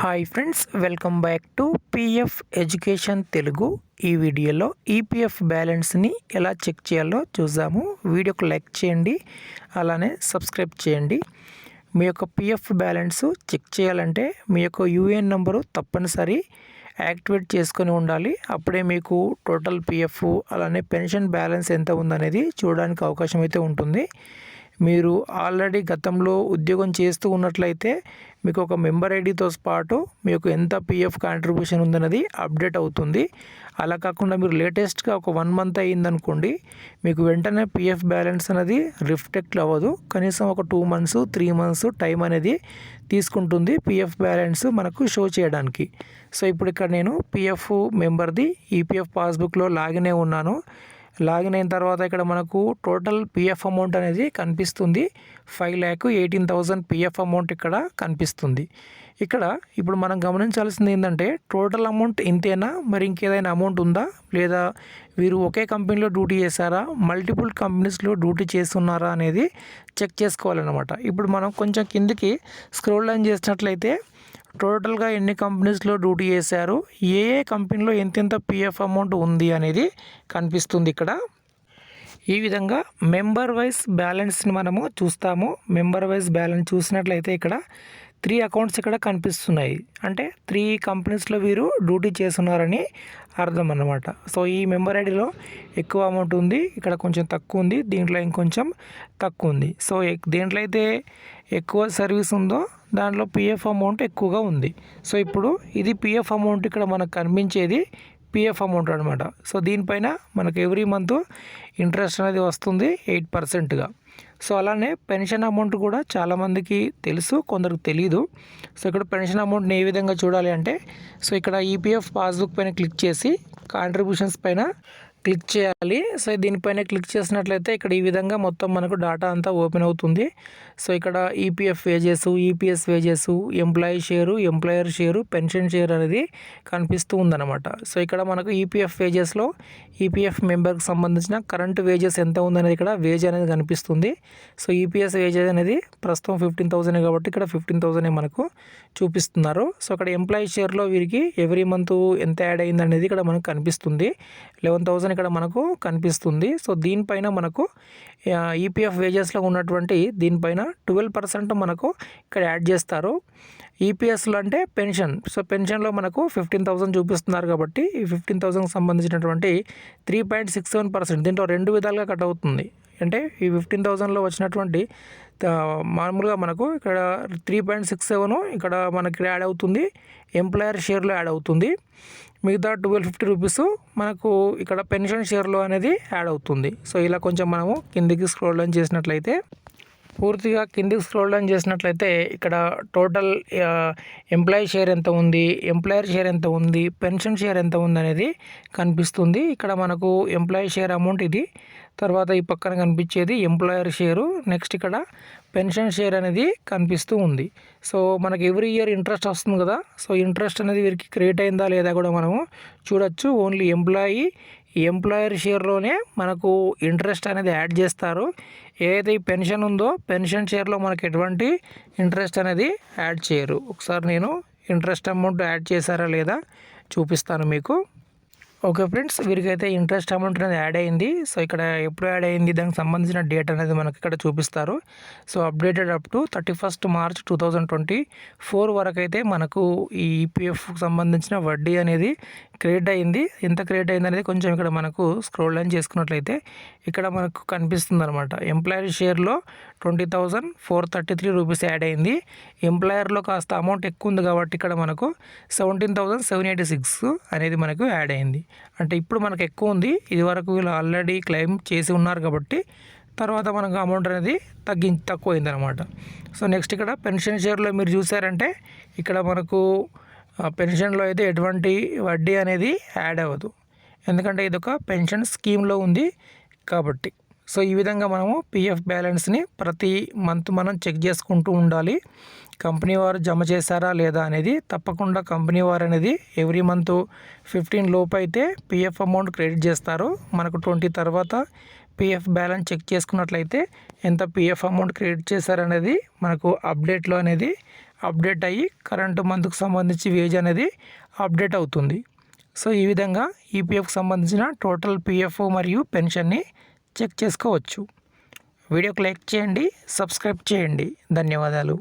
Hi friends welcome back to PF education Telugu ఈ వీడియోలో EPF బ్యాలెన్స్ని ఎలా చెక్ చేయాలో చూసాము వీడియోకి లైక్ చేయండి అలానే సబ్స్క్రైబ్ చేయండి. మీ యొక్క పిఎఫ్ బ్యాలెన్స్ చెక్ చేయాలంటే మీ యొక్క యూఏఎన్ నెంబరు తప్పనిసరి యాక్టివేట్ చేసుకొని ఉండాలి. అప్పుడే మీకు టోటల్ పిఎఫ్ అలానే పెన్షన్ బ్యాలెన్స్ ఎంత ఉందనేది చూడడానికి అవకాశం అయితే ఉంటుంది. మీరు ఆల్రెడీ గతంలో ఉద్యోగం చేస్తూ ఉన్నట్లయితే మీకు ఒక మెంబర్ ఐడితో పాటు మీకు ఎంత పిఎఫ్ కాంట్రిబ్యూషన్ ఉందన్నది అప్డేట్ అవుతుంది. అలా కాకుండా మీరు లేటెస్ట్గా ఒక వన్ మంత్ అయ్యిందనుకోండి మీకు వెంటనే పిఎఫ్ బ్యాలెన్స్ అనేది రిఫ్లెక్ట్ అవ్వదు. కనీసం ఒక two months three months time అనేది తీసుకుంటుంది పిఎఫ్ బ్యాలెన్స్ మనకు షో చేయడానికి. సో ఇప్పుడు ఇక్కడ నేను పిఎఫ్ మెంబర్ది ఈపీఎఫ్ పాస్బుక్లో లాగిన్ ఉన్నాను. లాగిన్ అయిన తర్వాత ఇక్కడ మనకు టోటల్ పిఎఫ్ అమౌంట్ అనేది కనిపిస్తుంది. Five lakh eighteen thousand PF amount ఇక్కడ కనిపిస్తుంది. ఇక్కడ ఇప్పుడు మనం గమనించాల్సింది ఏంటంటే టోటల్ అమౌంట్ ఇంతేనా మరి ఇంకేదైనా అమౌంట్ ఉందా? లేదా వీరు ఒకే కంపెనీలో డ్యూటీ చేశారా? మల్టిపుల్ కంపెనీస్లో డ్యూటీ చేస్తున్నారా అనేది చెక్ చేసుకోవాలన్నమాట. ఇప్పుడు మనం కొంచెం కిందికి స్క్రోల్ లైన్ చేసినట్లయితే టోటల్గా ఎన్ని కంపెనీస్లో డ్యూటీ చేశారు? ఏ ఏ కంపెనీలో ఎంతెంత పిఎఫ్ అమౌంట్ ఉంది అనేది కనిపిస్తుంది ఇక్కడ. ఈ విధంగా మెంబర్ వైజ్ బ్యాలెన్స్ని మనము చూస్తాము. మెంబర్ వైజ్ బ్యాలెన్స్ చూసినట్లయితే ఇక్కడ త్రీ అకౌంట్స్ ఇక్కడ కనిపిస్తున్నాయి. అంటే త్రీ కంపెనీస్లో వీరు డ్యూటీ చేస్తున్నారని అర్థం అన్నమాట. సో ఈ మెంబర్ ఐడిలో ఎక్కువ అమౌంట్ ఉంది. ఇక్కడ కొంచెం తక్కువ ఉంది. దీంట్లో ఇంకొంచెం తక్కువ ఉంది. సో దేంట్లో అయితే ఎక్కువ సర్వీస్ ఉందో దాంట్లో పిఎఫ్ అమౌంట్ ఎక్కువగా ఉంది. సో ఇప్పుడు ఇది పిఎఫ్ అమౌంట్ ఇక్కడ మనకు కనిపించేది పిఎఫ్ అమౌంట్ అనమాట సో దీనిపైన మనకు ఎవ్రీ మంత్ ఇంట్రెస్ట్ అనేది వస్తుంది ఎయిట్ పర్సెంట్గా సో అలానే పెన్షన్ అమౌంట్ కూడా చాలామందికి తెలుసు కొందరికి తెలియదు సో ఇక్కడ పెన్షన్ అమౌంట్ని ఏ విధంగా చూడాలి అంటే సో ఇక్కడ ఈపీఎఫ్ పాస్బుక్ పైన క్లిక్ చేసి కాంట్రిబ్యూషన్స్ పైన క్లిక్ చేయాలి. సో దీనిపైన క్లిక్ చేసినట్లయితే ఇక్కడ ఈ విధంగా మొత్తం మనకు డేటా అంతా ఓపెన్ అవుతుంది. సో ఇక్కడ EPF wages EPS wages employee share employer share pension share అనేది కనిపిస్తూ ఉందన్నమాట. సో ఇక్కడ మనకు ఈపీఎఫ్ వేజెస్లో ఈపీఎఫ్ మెంబర్కి సంబంధించిన కరెంట్ వేజెస్ ఎంత ఉందనేది ఇక్కడ వేజ్ అనేది కనిపిస్తుంది. సో ఈపీఎస్ వేజెస్ అనేది ప్రస్తుతం ఫిఫ్టీన్ థౌసండ్ కాబట్టి ఇక్కడ ఫిఫ్టీన్ థౌసండ్ మనకు చూపిస్తున్నారు. సో అక్కడ ఎంప్లాయీ షేర్లో వీరికి ఎవ్రీ మంత్ ఎంత యాడ్ అయింది అనేది ఇక్కడ మనకు కనిపిస్తుంది. లెవెన్ థౌసండ్ ఇక్కడ మనకు కనిపిస్తుంది. సో దీనిపైన మనకు ఈపీఎఫ్ వేజెస్లో ఉన్నటువంటి దీనిపైన ట్వెల్వ్ పర్సెంట్ మనకు ఇక్కడ యాడ్ చేస్తారు. ఈపీఎస్లో అంటే పెన్షన్. సో పెన్షన్లో మనకు ఫిఫ్టీన్ థౌసండ్ చూపిస్తున్నారు కాబట్టి ఈ ఫిఫ్టీన్ థౌసండ్కి సంబంధించినటువంటి three point six seven percent దీంట్లో రెండు విధాలుగా కట్ అవుతుంది. అంటే ఈ ఫిఫ్టీన్ థౌసండ్లో వచ్చినటువంటి మామూలుగా మనకు ఇక్కడ త్రీ పాయింట్ సిక్స్ సెవెన్ ఇక్కడ మనకి యాడ్ అవుతుంది. ఎంప్లాయర్ షేర్లో యాడ్ అవుతుంది. మిగతా ట్వెల్వ్ ఫిఫ్టీ రూపీస్ మనకు ఇక్కడ పెన్షన్ షేర్లో అనేది యాడ్ అవుతుంది. సో ఇలా కొంచెం మనము కిందికి స్క్రోల్ డౌన్ చేసినట్లయితే పూర్తిగా కిందికి స్క్రోల్ డౌన్ చేసినట్లయితే ఇక్కడ టోటల్ ఎంప్లాయీ షేర్ ఎంత ఉంది ఎంప్లాయర్ షేర్ ఎంత ఉంది పెన్షన్ షేర్ ఎంత ఉంది అనేది కనిపిస్తుంది. ఇక్కడ మనకు ఎంప్లాయీ షేర్ అమౌంట్ ఇది తర్వాత ఈ పక్కన కనిపించేది ఎంప్లాయర్ షేరు. నెక్స్ట్ ఇక్కడ పెన్షన్ షేర్ అనేది కనిపిస్తూ ఉంది. సో మనకి ఎవ్రీ ఇయర్ ఇంట్రెస్ట్ వస్తుంది కదా. సో ఇంట్రెస్ట్ అనేది వీరికి క్రియేట్ అయిందా లేదా కూడా మనము చూడొచ్చు. ఓన్లీ ఎంప్లాయీ ఎంప్లాయర్ షేర్లోనే మనకు ఇంట్రెస్ట్ అనేది యాడ్ చేస్తారు. ఏదైతే ఈ పెన్షన్ ఉందో పెన్షన్ షేర్లో మనకు ఎటువంటి ఇంట్రెస్ట్ అనేది యాడ్ చేయరు. ఒకసారి నేను ఇంట్రెస్ట్ అమౌంట్ యాడ్ చేశారా లేదా చూపిస్తాను మీకు. ఓకే ఫ్రెండ్స్ వీరికైతే ఇంట్రెస్ట్ అమౌంట్ అనేది యాడ్ అయింది. సో ఇక్కడ ఎప్పుడు యాడ్ అయింది దానికి సంబంధించిన డేట్ అనేది మనకి ఇక్కడ చూపిస్తారు. So updated up to thirty first March two thousand twenty four వరకు అయితే మనకు ఈ ఈపీఎఫ్కి సంబంధించిన వడ్డీ అనేది క్రియేట్ అయింది ఎంత క్రియేట్ అయింది అనేది కొంచెం ఇక్కడ మనకు స్క్రోల్ లైన్ చేసుకున్నట్లయితే ఇక్కడ మనకు కనిపిస్తుంది అనమాట employer షేర్లో twenty thousand four thirty three rupees add అయింది. ఎంప్లాయర్లో కాస్త అమౌంట్ ఎక్కువ ఉంది కాబట్టి ఇక్కడ మనకు seventeen thousand seven eighty six అనేది మనకు యాడ్ అయింది. అంటే ఇప్పుడు మనకు ఎక్కువ ఉంది. ఇది వరకు వీళ్ళు ఆల్రెడీ క్లెయిమ్ చేసి ఉన్నారు కాబట్టి తర్వాత మనకు అమౌంట్ అనేది తగ్గి తక్కువైంది అనమాట సో నెక్స్ట్ ఇక్కడ పెన్షన్ షేర్లో మీరు చూసారంటే ఇక్కడ మనకు పెన్షన్లో అయితే ఎటువంటి వడ్డీ అనేది యాడ్ అవ్వదు. ఎందుకంటే ఇది ఒక పెన్షన్ స్కీమ్లో ఉంది కాబట్టి. సో ఈ విధంగా మనము పిఎఫ్ బ్యాలెన్స్ని ప్రతి మంత్ మనం చెక్ చేసుకుంటూ ఉండాలి. కంపెనీ వారు జమ చేశారా లేదా అనేది తప్పకుండా కంపెనీ వారు అనేది ఎవ్రీ మంత్ ఫిఫ్టీన్ లోపు అయితే పిఎఫ్ అమౌంట్ క్రెడిట్ చేస్తారు. మనకు ట్వంటీ తర్వాత పిఎఫ్ బ్యాలెన్స్ చెక్ చేసుకున్నట్లయితే ఎంత పిఎఫ్ అమౌంట్ క్రెడిట్ చేశారనేది మనకు అప్డేట్లో అనేది అప్డేట్ అయ్యి కరెంటు మంత్కు సంబంధించి వేజ్ అనేది అప్డేట్ అవుతుంది. సో ఈ విధంగా ఈపీఎఫ్కి సంబంధించిన టోటల్ పిఎఫ్ మరియు పెన్షన్ని చెక్ చేసుకోవచ్చు. వీడియోకి లైక్ చేయండి సబ్స్క్రైబ్ చేయండి. ధన్యవాదాలు.